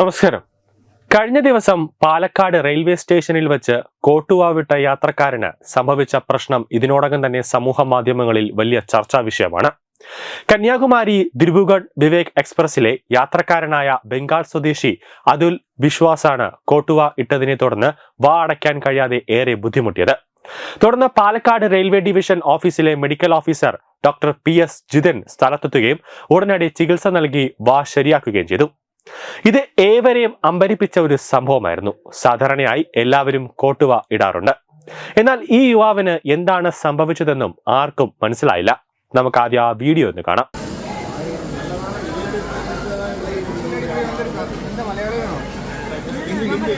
നമസ്കാരം. കഴിഞ്ഞ ദിവസം പാലക്കാട് റെയിൽവേ സ്റ്റേഷനിൽ വെച്ച് കോട്ടുവാവിട്ട യാത്രക്കാരന് സംഭവിച്ച പ്രശ്നം ഇതിനോടകം തന്നെ സമൂഹ മാധ്യമങ്ങളിൽ വലിയ ചർച്ചാ വിഷയമാണ്. കന്യാകുമാരി ദിർബുഗഡ് വിവേക് എക്സ്പ്രസിലെ യാത്രക്കാരനായ ബംഗാൾ സ്വദേശി അതുൽ വിശ്വാസാണ് കോട്ടുവ ഇട്ടതിനെ തുടർന്ന് വാ അടയ്ക്കാൻ കഴിയാതെ ഏറെ ബുദ്ധിമുട്ടിയത്. തുടർന്ന് പാലക്കാട് റെയിൽവേ ഡിവിഷൻ ഓഫീസിലെ medical officer doctor P S Jithan സ്ഥലത്തെത്തുകയും ഉടനടി ചികിത്സ നൽകി വാ ശരിയാക്കുകയും ചെയ്തു. ഇത് ഏവരെയും അമ്പരിപ്പിച്ച ഒരു സംഭവമായിരുന്നു. സാധാരണയായി എല്ലാവരും കോട്ടുവ ഇടാറുണ്ട്. എന്നാൽ ഈ യുവാവിന് എന്താണ് സംഭവിച്ചതെന്നും ആർക്കും മനസ്സിലായില്ല. നമുക്ക് ആദ്യം ആ വീഡിയോ ഒന്ന് കാണാം. Hindi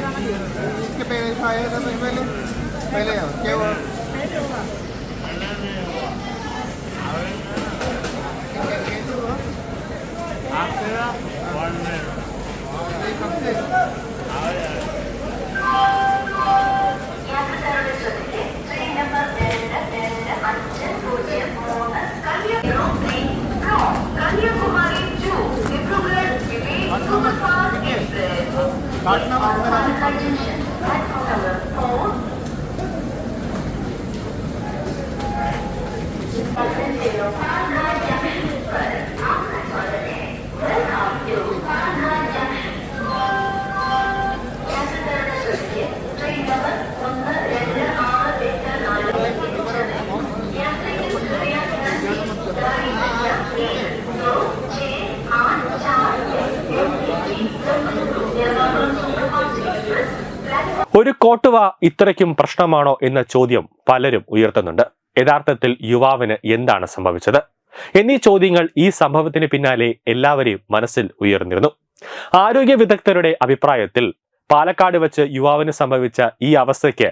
Thank you. ഒരു കോട്ടുവ ഇത്രയ്ക്കും പ്രശ്നമാണോ എന്ന ചോദ്യം പലരും ഉയർത്തുന്നുണ്ട്. യഥാർത്ഥത്തിൽ യുവാവിന് എന്താണ് സംഭവിച്ചത്? എന്നീ ചോദ്യങ്ങൾ ഈ സംഭവത്തിന് പിന്നാലെ എല്ലാവരെയും മനസ്സിൽ ഉയർന്നിരുന്നു. ആരോഗ്യ വിദഗ്ധരുടെ അഭിപ്രായത്തിൽ പാലക്കാട് വെച്ച് യുവാവിന് സംഭവിച്ച ഈ അവസ്ഥയ്ക്ക്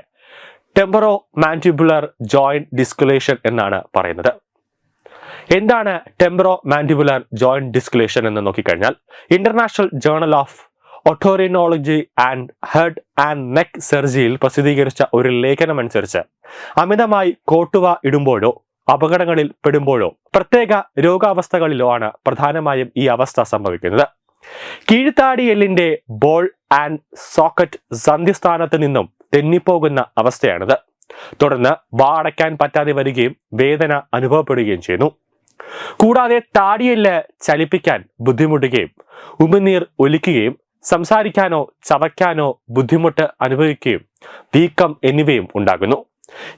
ടെമ്പറോ മാൻഡിബുലർ ജോയിന്റ് ഡിസ്കുലേഷൻ എന്നാണ് പറയുന്നത്. എന്താണ് ടെമ്പറോ മാൻഡിബുലർ ജോയിന്റ് ഡിസ്കുലേഷൻ എന്ന് നോക്കിക്കഴിഞ്ഞാൽ international journal of otorhinolaryngology and head and neck സർജിയിൽ പ്രസിദ്ധീകരിച്ച ഒരു ലേഖനമനുസരിച്ച് അമിതമായി കോട്ടുവ ഇടുമ്പോഴോ അപകടങ്ങളിൽ പെടുമ്പോഴോ പ്രത്യേക രോഗാവസ്ഥകളിലോ ആണ് പ്രധാനമായും ഈ അവസ്ഥ സംഭവിക്കുന്നത്. കീഴ്ത്താടി എല്ലിന്റെ ബോൾ ആൻഡ് സോക്കറ്റ് സന്ധിസ്ഥാനത്ത് നിന്നും തെന്നിപ്പോകുന്ന അവസ്ഥയാണിത്. തുടർന്ന് വാ അടയ്ക്കാൻ പറ്റാതെ വരികയും വേദന അനുഭവപ്പെടുകയും ചെയ്യുന്നു. കൂടാതെ താടിയെല്ല് ചലിപ്പിക്കാൻ ബുദ്ധിമുട്ടുകയും ഉമിനീർ ഒലിക്കുകയും സംസാരിക്കാനോ ചവയ്ക്കാനോ ബുദ്ധിമുട്ട് അനുഭവിക്കുകയും വീക്കം എന്നിവയും ഉണ്ടാകുന്നു.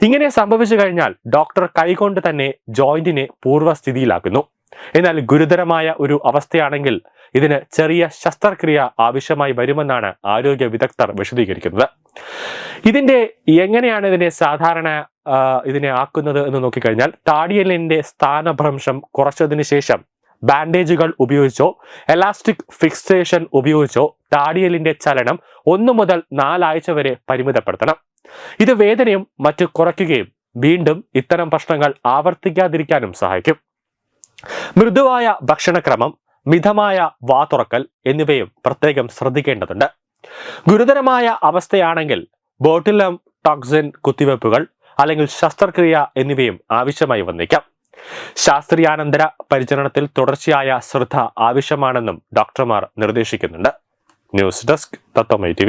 ഇങ്ങനെ സംഭവിച്ചു കഴിഞ്ഞാൽ ഡോക്ടർ കൈകൊണ്ട് തന്നെ ജോയിന്റിനെ പൂർവസ്ഥിതിയിലാക്കുന്നു എന്നാൽ ഗുരുതരമായ ഒരു അവസ്ഥയാണെങ്കിൽ ഇതിന് ചെറിയ ശസ്ത്രക്രിയ ആവശ്യമായി വരുമെന്നാണ് ആരോഗ്യ വിദഗ്ധർ വിശദീകരിക്കുന്നത്. ഇതിന്റെ എങ്ങനെയാണ് ഇതിനെ സാധാരണ ഇതിനെ ആക്കുന്നത് എന്ന് നോക്കിക്കഴിഞ്ഞാൽ താടിയലിന്റെ സ്ഥാനഭ്രംശം കുറച്ചതിന് ശേഷം ബാൻഡേജുകൾ ഉപയോഗിച്ചോ എലാസ്റ്റിക് ഫിക്സേഷൻ ഉപയോഗിച്ചോ താടിയലിന്റെ ചലനം ഒന്ന് മുതൽ നാലാഴ്ച വരെ പരിമിതപ്പെടുത്തണം. ഇത് വേദനയും മറ്റു കുറയ്ക്കുകയും വീണ്ടും ഇത്തരം പ്രശ്നങ്ങൾ ആവർത്തിക്കാതിരിക്കാനും സഹായിക്കും. മൃദുവായ ഭക്ഷണക്രമം മിതമായ വാതുറക്കൽ എന്നിവയും പ്രത്യേകം ശ്രദ്ധിക്കേണ്ടതുണ്ട്. ഗുരുതരമായ അവസ്ഥയാണെങ്കിൽ ബോട്ടിലം ടോക്സിൻ കുത്തിവെപ്പുകൾ അല്ലെങ്കിൽ ശസ്ത്രക്രിയ എന്നിവയും ആവശ്യമായി വന്നേക്കാം. ശാസ്ത്രീയാനന്തര പരിചരണത്തിൽ തുടർച്ചയായ ശ്രദ്ധ ആവശ്യമാണെന്നും ഡോക്ടർമാർ നിർദ്ദേശിക്കുന്നുണ്ട്. ന്യൂസ് ഡെസ്ക് തത്വമൈ ടി